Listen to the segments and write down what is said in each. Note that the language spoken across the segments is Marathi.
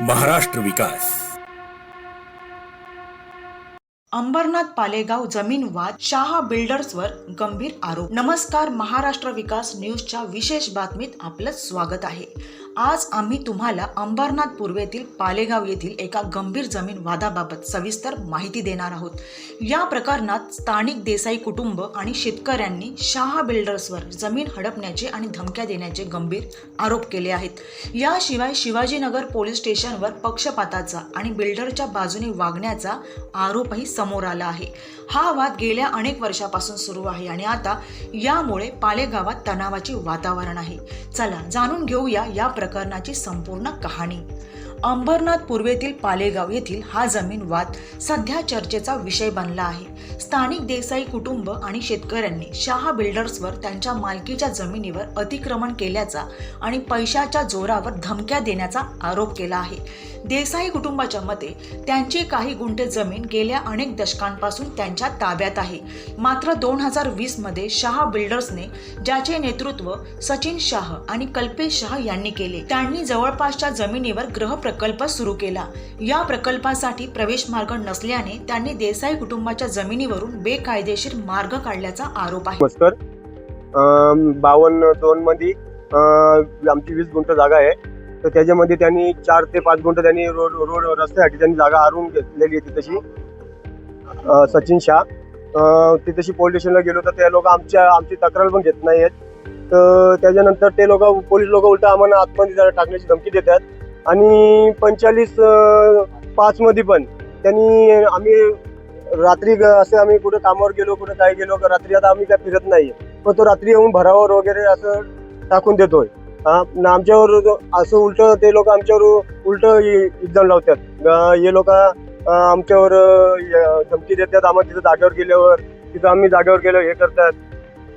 महाराष्ट्र विकास. अंबरनाथ पालेगाव जमीन वाद शहा बिल्डर्सवर गंभीर आरोप. नमस्कार महाराष्ट्र विकास न्यूजच्या विशेष बातमीत आपलं स्वागत आहे. आज आम्ही तुम्हाला अंबरनाथ पूर्वेतील पालेगाव येथील एका गंभीर जमीन वादाबाबत सविस्तर माहिती देणार आहोत. या प्रकरणात स्थानिक देसाई कुटुंब आणि शेतकऱ्यांनी शहा बिल्डर्सवर जमीन हडपण्याचे आणि धमक्या देण्याचे गंभीर आरोप केले आहेत. याशिवाय शिवाजीनगर पोलीस स्टेशनवर पक्षपाताचा आणि बिल्डरच्या बाजूने वागण्याचा आरोपही समोर आला आहे. हा वाद गेल्या अनेक वर्षापासून सुरू आहे आणि आता यामुळे पालेगावात तणावाचे वातावरण आहे. चला जाणून घेऊया या प्रकरणाची संपूर्ण कहाणी. अंबरनाथ पूर्वेतील पालेगाव येथील हा जमीन वाद सध्या चर्चेचा विषय बनला आहे. स्थानिक देसाई कुटुंब आणि शेतकऱ्यांनी शहा बिल्डर्सवर त्यांच्या मालकीच्या जमिनीवर अतिक्रमण केल्याचा आणि पैशाच्या जोरावर धमक्या देण्याचा आरोप केला आहे. देसाई कुटुंबाच्या मते त्यांची काही गुंठे जमीन गेल्या अनेक दशकांपासून त्यांच्या ताब्यात आहे. मात्र दोन हजार वीसमध्ये शहा बिल्डर्सने ज्याचे नेतृत्व सचिन शाह आणि कल्पेश शाह यांनी केले त्यांनी जवळपासच्या जमिनीवर ग्रह प्रकल्प सुरू केला. या प्रकल्पासाठी प्रवेश मार्ग नसल्याने त्यांनी देसाई कुटुंबाच्या जमिनीवर जमिनीवरून बेकायदेशीर मार्ग काढल्याचा आरोप आहे. मस्कर बावन्न दोन मध्ये आमची वीस गुंठ जागा आहे. तर त्याच्यामध्ये त्यांनी चार ते पाच गुंठ त्यांनी रोड रोड रस्त्यासाठी त्यांनी जागा हरवून घेतलेली आहे ती तशी सचिन शाह. अं, तशी पोलीस स्टेशनला गेलो तर ते लोक आमच्या आमची तक्रार पण घेत नाही आहेत तर त्याच्यानंतर ते लोक पोलीस लोक उलट आम्हाला आतमध्ये जरा टाकण्याची धमकी देतात. आणि पंचेचाळीस पाचमध्ये पण त्यांनी आम्ही रात्री ग- असे आम्ही कुठे कामावर गेलो कुठे काय गेलो रात्री आता आम्ही काय फिरत नाही पण तो रात्री येऊन भरावर वगैरे असं टाकून देतोय. हा, न आमच्यावर असं उलट ते लोक आमच्यावर उलट एक्झाम लावतात. हे लोक आमच्यावर धमकी देतात आम्हाला तिथं जागेवर गेल्यावर. तिथं आम्ही जागेवर गेलो हे करतात.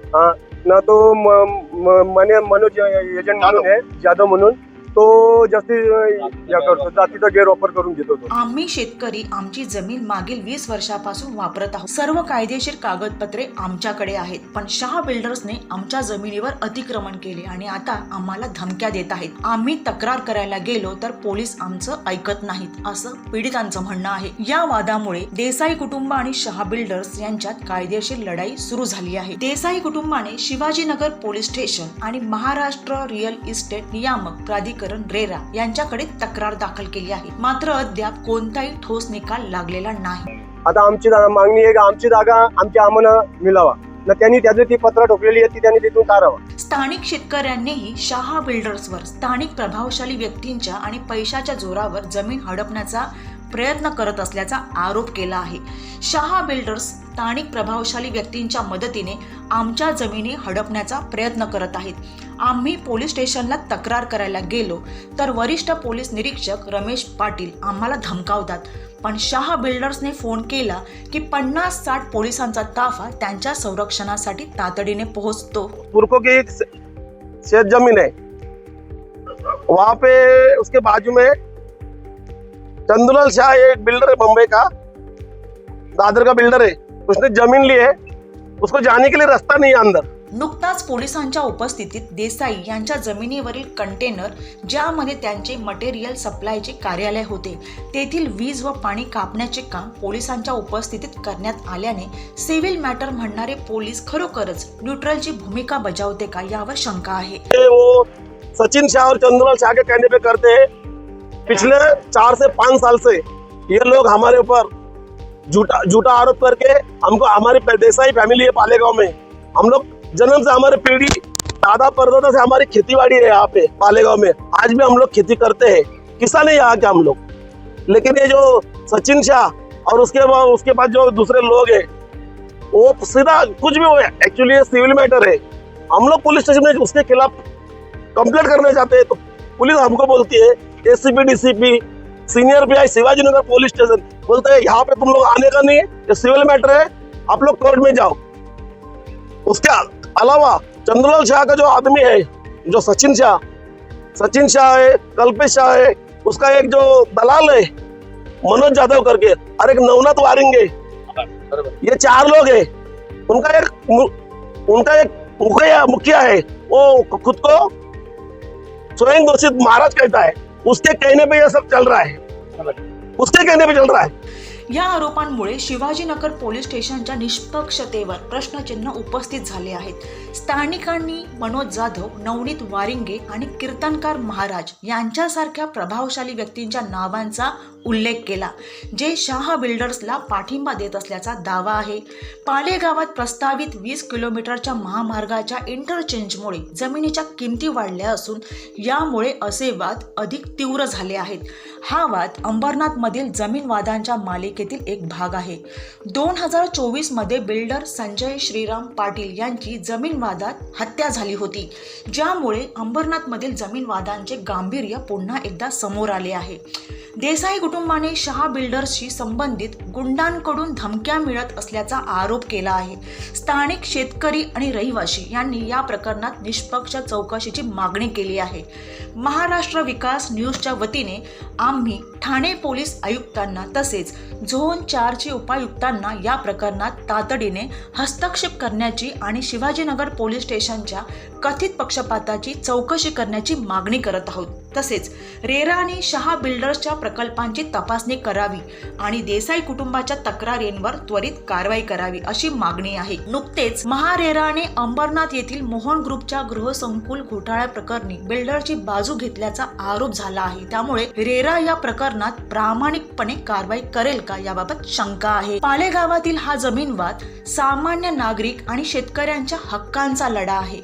हा? ना तो म- म- मने मनोज एजंट म्हणून आहे जाधव म्हणून. तो जास्ती या करतो जातीचा गैरवापर करून घेतो तो आम्ही शेतकरी आमची जमीन मागील वीस वर्षापासून वापरत आहोत. सर्व कायदेशीर कागदपत्रे आमच्याकडे आहेत पण शहा बिल्डर्सने आमच्या जमिनीवर अतिक्रमण केले आणि आता आम्हाला धमक्या देत आहेत. आम्ही तक्रार करायला गेलो तर पोलीस आमचं ऐकत नाहीत असं पीडितांचं म्हणणं आहे. या वादामुळे देसाई कुटुंब आणि शहा बिल्डर्स यांच्यात कायदेशीर लढाई सुरू झाली आहे. देसाई कुटुंबाने शिवाजीनगर पोलीस स्टेशन आणि महाराष्ट्र रिअल इस्टेट नियामक प्राधिकरण रेरा यांच्याकडे तक्रार दाखल केली आहे. मात्र अद्याप कोणताही ठोस निकाल लागलेला नाही. आता आमची मागणी आहे आमची जागा आमच्या आम्हाला मिळावा. ना त्यांनी त्याची ती पत्र ठोकलेली आहे ती त्यांनी तिथून काढावा. स्थानिक शेतकऱ्यांनीही शहा बिल्डर्सवर स्थानिक प्रभावशाली व्यक्तींच्या आणि पैशाच्या जोरावर जमीन हडपण्याचा प्रयत्न करत असल्याचा आरोप केला आहे. शहा बिल्डर्स स्थानिक प्रभावशाली व्यक्तींच्या मदतीने आमच्या जमिनी हडपण्याचा प्रयत्न करत आहेत. आम्ही पोलीस स्टेशनला तक्रार करायला गेलो. तर वरिष्ठ पोलीस निरीक्षक रमेश पाटील आम्हाला धमकावतात. पण शहा बिल्डर्सने फोन केला की पन्नास साठ पोलिसांचा ताफा त्यांच्या संरक्षणासाठी तातडीने पोहोचतो. पुरको की एक जमीन है। वहां पे उसके बाजू में चंदुलाल शाह एक बिल्डर है मुंबई का। दादर का बिल्डर है। उसने जमीन ली है। उसको जाने के लिए रास्ता नहीं है अंदर। नुकताच पोलिसांच्या उपस्थितीत देसाई यांच्या जमिनीवरील कंटेनर ज्यामध्ये त्यांचे मटेरियल सप्लायचे कार्यालय होते तेथील वीज व पाणी कापण्याचे काम पोलिसांच्या उपस्थितीत करण्यात आल्याने सिव्हिल मॅटर म्हणणारे पोलीस खरोखरच न्यूट्रलची भूमिका बजावते का यावर शंका आहे. हो सचिन शाह और चंद्रलाल शाह के कहने पे करते हैं. पिछले चार से पांच साल से ये लोग हमारे ऊपर झूठा झूठा आरोप करके हमको हमारी देसाई फैमिली है पालेगांव में। हम लोग जन्म से हमारे पीढ़ी दादा परदादा से हमारी खेती बाड़ी है यहाँ पे, पालेगांव में। आज भी हम लोग खेती करते हैं। किसान है यहाँ के हम लोग। लेकिन ये जो सचिन शाह और उसके बाद उसके बाद जो दूसरे लोग हैं, वो सीधा कुछ भी हो एक्चुअली सिविल मैटर है। हम लोग पुलिस स्टेशन में उसके खिलाफ कंप्लेंट करने जाते हैं तो पुलिस हमको बोलती है ACP DCP senior PI Shivaji Nagar police station बोलते हैं, यहाँ पे तुम लोग आने का नहीं है, ये सिविल मैटर है, आप लोग कोर्ट में जाओ। उसके अलावा चंद्रलाल शाह का जो आदमी है, जो सचिन शाह सचिन शाह है, कल्पेश शाह है, उसका एक जो दलाल है, मनोज यादव करके, और एक नवनाथ वारिंगे, ये चार लोग है। उनका एक उनका एक मुखिया मुखिया है, वो खुद को स्वयं घोषित महाराज कहता है। उसके कहने पे ये सब चल रहा है। उसके कहने पे चल रहा है। या आरोपांमुळे शिवाजीनगर पोलीस स्टेशनच्या निष्पक्षतेवर प्रश्नचिन्ह उपस्थित झाले आहेत. स्थानिकांनी मनोज जाधव नवनीत वारिंगे आणि कीर्तनकार महाराज यांच्यासारख्या प्रभावशाली व्यक्तींच्या नावांचा उल्लेख केला जे शाह बिल्डर्सला पाठिंबा देत असल्याचा दावा आहे. पालेगावात प्रस्तावित वीस किलोमीटरच्या महामार्गाच्या इंटरचेंजमुळे जमिनीच्या किमती वाढल्या असून यामुळे असे वाद अधिक तीव्र झाले आहेत. हा वाद अंबरनाथमधील जमीन वादांच्या मालिकेतील एक भाग आहे. दोन हजार चोवीसमध्ये बिल्डर संजय श्रीराम पाटील यांची जमीन वादात हत्या झाली होती ज्यामुळे अंबरनाथमधील जमीन वादांचे गांभीर्य पुन्हा एकदा समोर आले आहे. देसाई कुटुंबाने शहा बिल्डर्सशी संबंधित गुंडांकडून धमक्या मिळत असल्याचा आरोप केला आहे. स्थानिक शेतकरी आणि रहिवासी यांनी या प्रकरणात निष्पक्ष चौकशीची मागणी केली आहे. महाराष्ट्र विकास न्यूजच्या वतीने आम्ही ठाणे पोलीस आयुक्तांना तसेच झोन चारचे उपायुक्तांना या प्रकरणात तातडीने हस्तक्षेप करण्याची आणि शिवाजीनगर पोलीस स्टेशनच्या कथित पक्षपाताची चौकशी करण्याची मागणी करत आहोत. तसेच रेरा आणि शहा बिल्डर्सच्या प्रकल्पांची तपासणी करावी आणि देसाई कुटुंबाच्या तक्रारींवर त्वरित कारवाई करावी अशी मागणी आहे. नुकतेच महारेराने अंबरनाथ येथील मोहन ग्रुपच्या गृहसंकुल घोटाळ्या प्रकरणी बिल्डरची बाजू घेतल्याचा आरोप झाला आहे. त्यामुळे रेरा या प्रकरणात प्रामाणिकपणे कारवाई करेल का याबाबत शंका आहे. पालेगावातील हा जमीनवाद सामान्य नागरिक आणि शेतकऱ्यांच्या हक्कांचा लढा आहे.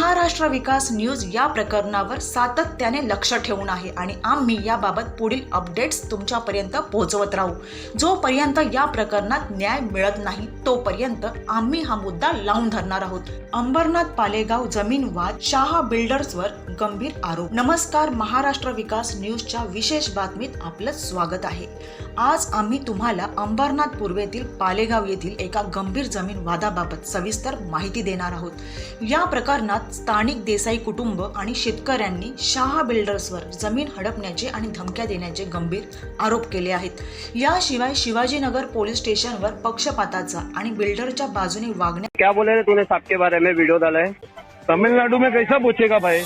महाराष्ट्र विकास न्यूज या प्रकरणावर सातत्याने लक्ष ठेवून आहे आणि आम्ही याबाबत पुढील अपडेट्स तुमच्यापर्यंत पोहोचवत राहू. जोपर्यंत या प्रकरणात न्याय मिळत नाही तोपर्यंत आम्ही हा मुद्दा लावून धरणार आहोत. अंबरनाथ पालेगाव जमीन वाद शाह बिल्डर्सवर गंभीर आरोप. नमस्कार महाराष्ट्र विकास न्यूजच्या विशेष बातमीत आपलं स्वागत आहे. आज आम्ही तुम्हाला अंबरनाथ पूर्वेतील पालेगाव येथील एका गंभीर जमीन वादाबाबत सविस्तर माहिती देणार आहोत. या प्रकरणात स्थानिक देसाई कुटुंब आणि शेतकऱ्यांनी शाह बिल्डर्सवर जमीन हडपण्याचे आणि धमक्या देण्याचे गंभीर आरोप केले आहेत. याशिवाय शिवाजीनगर पोलीस स्टेशनवर पक्षपाताचा आणि बिल्डरच्या बाजूने वागण्या क्या बोले तूने के बारे में? वीडियो डाला है। तमिलनाडु में कैसा पूछेगा भाई?